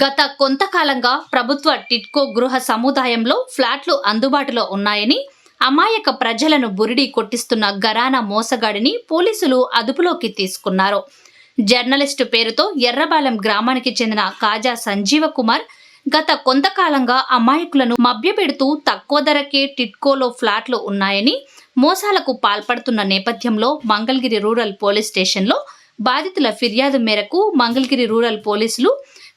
గత కొంతకాలంగా ప్రభుత్వ టిట్కో గృహ సముదాయంలో ఫ్లాట్లు అందుబాటులో ఉన్నాయని అమాయక ప్రజలను బురిడి కొట్టిస్తున్న గరానా మోసగాడిని పోలీసులు అదుపులోకి తీసుకున్నారు. జర్నలిస్టు పేరుతో ఎర్రబాలెం గ్రామానికి చెందిన కాజా సంజీవ కుమార్ గత కొంతకాలంగా అమాయకులను మభ్యపెడుతూ తక్కువ ధరకే టిట్కోలో ఫ్లాట్లు ఉన్నాయని మోసాలకు పాల్పడుతున్న నేపథ్యంలో మంగళగిరి రూరల్ పోలీస్ స్టేషన్లో బాధితుల ఫిర్యాదు మేరకు మంగళగిరి రూరల్ పోలీసులు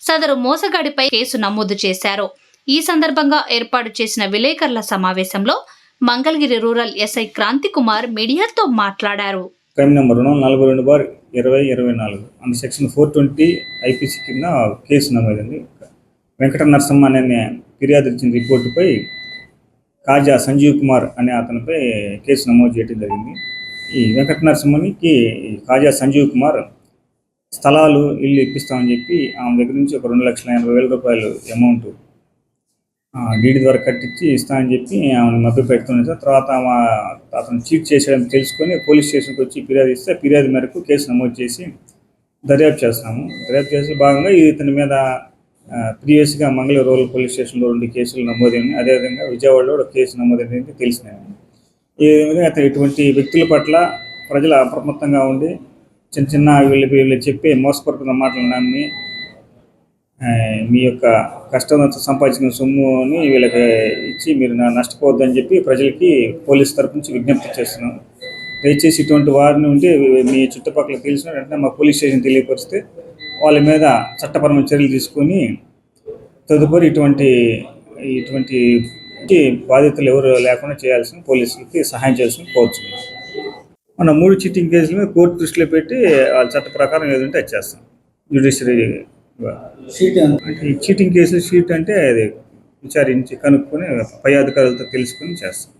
సదరు మోసగాడిపై కేసు నమోదు చేశారు. ఈ సందర్భంగా ఏర్పాటు చేసిన విలేకరుల సమావేశంలో మంగళగిరి రూరల్ ఎస్ఐ క్రాంతి కుమార్ మీడియాతో మాట్లాడారు. క్రైమ్ నెంబర్ నలభై రెండు బార్ ఇరవై ఇరవై నాలుగు. And section four twenty IPC కింద కేసు నమోదైంది. వెంకట నరసింహ అనే ఫిర్యాదు ఇచ్చిన రిపోర్టుపై కాజా సంజీవ్ కుమార్ అనే అతనిపై కేసు నమోదు చేయడం జరిగింది. ఈ వెంకట నరసింహనికి కాజా సంజీవ్ కుమార్ స్థలాలు ఇల్లు ఇప్పిస్తామని చెప్పి ఆమె దగ్గర నుంచి ఒక రెండు లక్షల ఎనభై వేల రూపాయలు అమౌంట్ డీడీ ద్వారా కట్టించి ఇస్తామని చెప్పి ఆమెను మభ్య పెడుతుంది సార్. తర్వాత ఆమె అతను చీట్ చేసాడని తెలుసుకొని పోలీస్ స్టేషన్కి వచ్చి ఫిర్యాదు ఇస్తే ఫిర్యాదు మేరకు కేసు నమోదు చేసి దర్యాప్తు చేస్తాము దర్యాప్తు చేసే భాగంగా ఇతని మీద ప్రీవియస్గా మంగళూరు రూరల్ పోలీస్ స్టేషన్లో రెండు కేసులు నమోదైంది అదేవిధంగా విజయవాడలో ఒక కేసు నమోదైంది తెలిసినాయి ఈ విధంగా అతను ఇటువంటి వ్యక్తుల పట్ల ప్రజలు అప్రమత్తంగా ఉండి చిన్న చిన్న వీళ్ళు వీళ్ళు చెప్పి మోసపడుతున్న మాటలు నమ్మి మీ యొక్క కష్టంతో సంపాదించిన సొమ్ముని వీళ్ళకి ఇచ్చి మీరు నా- నష్టపోవద్దని చెప్పి ప్రజలకి పోలీస్ తరపు నుంచి విజ్ఞప్తి చేస్తున్నాం. దయచేసి ఇటువంటి వారిని ఉంటే మీ చుట్టుపక్కల తెలిసిన వెంటనే మా పోలీస్ స్టేషన్ తెలియపరిస్తే వాళ్ళ మీద చట్టపరమైన చర్యలు తీసుకొని తదుపరి ఇటువంటి ఇటువంటి బాధ్యతలు బాధితులు ఎవరు లేకుండా చేయాల్సిన పోలీసులకి సహాయం చేయాల్సిన కోరుచున్నాను మన మూడు చీటింగ్ కేసుల మీద కోర్టు దృష్టిలో పెట్టి వాళ్ళ చట్ట ప్రకారం ఏదంటే అది చేస్తాం జ్యుడిషియరీ? అంటే ఈ చీటింగ్ కేసులు షీట్ అంటే అది విచారించి కనుక్కొని పై అధికారులతో తెలుసుకొని చేస్తాం